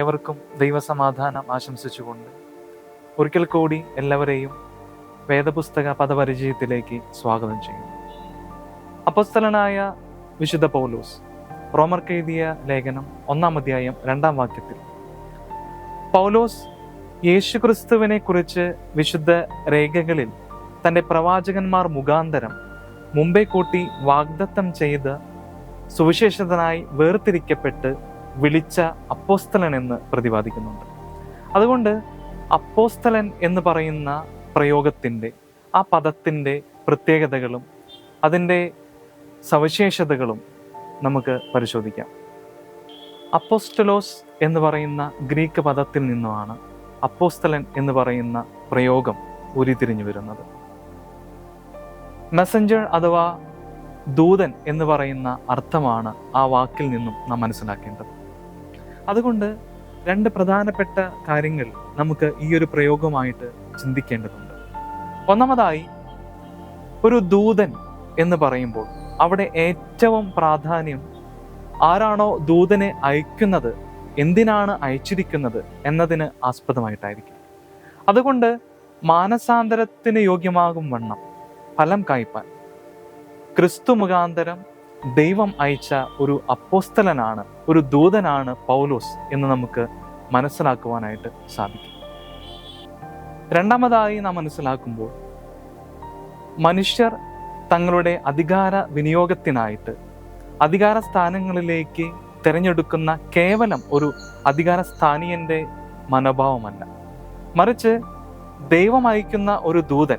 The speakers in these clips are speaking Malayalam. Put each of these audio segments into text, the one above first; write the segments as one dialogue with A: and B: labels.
A: എല്ലാവർക്കും ദൈവസമാധാനം ആശംസിച്ചുകൊണ്ട് ഒരിക്കൽ കൂടി എല്ലാവരെയും വേദപുസ്തക പദപരിചയത്തിലേക്ക് സ്വാഗതം ചെയ്യുന്നു. അപ്പസ്തലനായ വിശുദ്ധ പൗലോസ് റോമർക്കെഴുതിയ ലേഖനം ഒന്നാം അധ്യായം രണ്ടാം വാക്യത്തിൽ പൗലോസ് യേശുക്രിസ്തുവിനെ കുറിച്ച് വിശുദ്ധ രേഖകളിൽ തന്റെ പ്രവാചകന്മാർ മുഖാന്തരം മുമ്പേ കൂട്ടി വാഗ്ദത്തം ചെയ്ത് സുവിശേഷതനായി വേർതിരിക്കപ്പെട്ട് വിളിച്ച അപ്പോസ്തലൻ എന്ന് പ്രതിപാദിക്കുന്നുണ്ട്. അതുകൊണ്ട് അപ്പോസ്തലൻ എന്ന് പറയുന്ന പ്രയോഗത്തിന്റെ ആ പദത്തിന്റെ പ്രത്യേകതകളും അതിന്റെ സവിശേഷതകളും നമുക്ക് പരിശോധിക്കാം. അപ്പോസ്റ്റലോസ് എന്ന് പറയുന്ന ഗ്രീക്ക് പദത്തിൽ നിന്നുമാണ് അപ്പോസ്തലൻ എന്ന് പറയുന്ന പ്രയോഗം ഉരുത്തിരിഞ്ഞു വരുന്നത്. മെസ്സഞ്ചർ അഥവാ ദൂതൻ എന്ന് പറയുന്ന അർത്ഥമാണ് ആ വാക്കിൽ നിന്നും നാം മനസ്സിലാക്കേണ്ടത്. അതുകൊണ്ട് രണ്ട് പ്രധാനപ്പെട്ട കാര്യങ്ങൾ നമുക്ക് ഈ ഒരു പ്രയോഗമായിട്ട് ചിന്തിക്കേണ്ടതുണ്ട്. ഒന്നാമതായി ഒരു ദൂതൻ എന്ന് പറയുമ്പോൾ അവിടെ ഏറ്റവും പ്രാധാന്യം ആരാണോ ദൂതനെ അയക്കുന്നത് എന്തിനാണ് അയച്ചിരിക്കുന്നത് എന്നതിന് ആസ്പദമായിട്ടായിരിക്കും. അതുകൊണ്ട് മാനസാന്തരത്തിന് യോഗ്യമാകും വണ്ണം ഫലം കായ്പാൻ ക്രിസ്തു മുഖാന്തരം ദൈവം അയച്ച ഒരു അപ്പോസ്തലനാണ് ഒരു ദൂതനാണ് പൗലോസ് എന്ന് നമുക്ക് മനസ്സിലാക്കുവാനായിട്ട് സാധിക്കും. രണ്ടാമതായി നാം മനസ്സിലാക്കുമ്പോൾ മനുഷ്യർ തങ്ങളുടെ അധികാര വിനിയോഗത്തിനായിട്ട് അധികാര സ്ഥാനങ്ങളിലേക്ക് തിരഞ്ഞെടുക്കുന്ന കേവലം ഒരു അധികാര സ്ഥാനീയന്റെ മനോഭാവമല്ല. മറിച്ച് ദൈവം അയക്കുന്ന ഒരു ദൂതൻ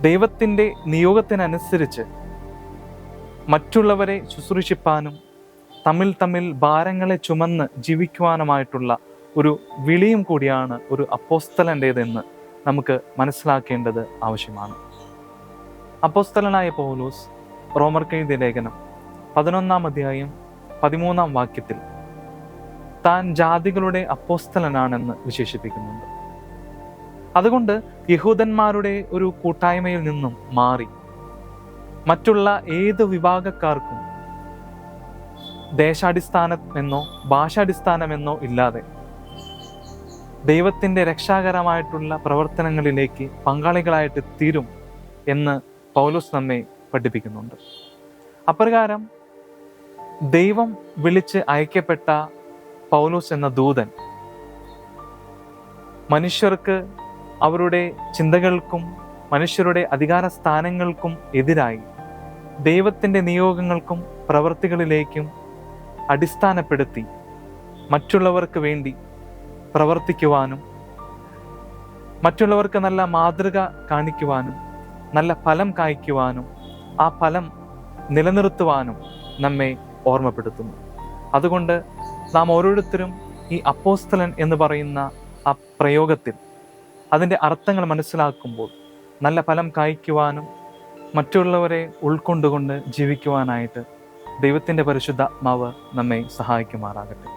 A: ദൈവത്തിന്റെ നിയോഗത്തിനനുസരിച്ച് മറ്റുള്ളവരെ ശുശ്രൂഷിപ്പാനും തമ്മിൽ തമ്മിൽ ഭാരങ്ങളെ ചുമന്ന് ജീവിക്കുവാനുമായിട്ടുള്ള ഒരു വിളിയും കൂടിയാണ് ഒരു അപ്പോസ്തലന്റേതെന്ന് നമുക്ക് മനസ്സിലാക്കേണ്ടത് ആവശ്യമാണ്. അപ്പോസ്തലനായ പൗലോസ് റോമർക്കെഴുതിയ ലേഖനം പതിനൊന്നാം അധ്യായം പതിമൂന്നാം വാക്യത്തിൽ താൻ ജാതികളുടെ അപ്പോസ്തലനാണെന്ന് വിശേഷിപ്പിക്കുന്നുണ്ട്. അതുകൊണ്ട് യഹൂദന്മാരുടെ ഒരു കൂട്ടായ്മയിൽ നിന്നും മാറി മറ്റുള്ള ഏത് വിഭാഗക്കാർക്കും ദേശാടിസ്ഥാനമെന്നോ ഭാഷാടിസ്ഥാനമെന്നോ ഇല്ലാതെ ദൈവത്തിന്റെ രക്ഷാകരമായിട്ടുള്ള പ്രവർത്തനങ്ങളിലേക്ക് പങ്കാളികളായിട്ട് തീരും എന്ന് പൗലോസ് നമ്മെ പഠിപ്പിക്കുന്നുണ്ട്. അപ്രകാരം ദൈവം വിളിച്ച് അയക്കപ്പെട്ട പൗലോസ് എന്ന ദൂതൻ മനുഷ്യർക്ക് അവരുടെ ചിന്തകൾക്കും മനുഷ്യരുടെ അധികാര സ്ഥാനങ്ങൾക്കും എതിരായി. ദൈവത്തിന്റെ നിയോഗങ്ങൾക്കും പ്രവർത്തികളിലേക്കും അടിസ്ഥാനപ്പെടുത്തി മറ്റുള്ളവർക്ക് വേണ്ടി പ്രവർത്തിക്കുവാനും മറ്റുള്ളവർക്ക് നല്ല മാതൃക കാണിക്കുവാനും നല്ല ഫലം കായ്ക്കുവാനും ആ ഫലം നിലനിർത്തുവാനും നമ്മെ ഓർമ്മപ്പെടുത്തുന്നു. അതുകൊണ്ട് നാം ഓരോരുത്തരും ഈ അപ്പോസ്തലൻ എന്ന് പറയുന്ന ആ പ്രയോഗത്തിൽ അതിന്റെ അർത്ഥങ്ങൾ മനസ്സിലാക്കുമ്പോൾ നല്ല ഫലം കായ്ക്കുവാനും മറ്റുള്ളവരെ ഉൾക്കൊണ്ടുകൊണ്ട് ജീവിക്കുവാനായിട്ട് ദൈവത്തിന്റെ പരിശുദ്ധ ആത്മാവ് നമ്മെ സഹായിക്കുമാറാകട്ടെ.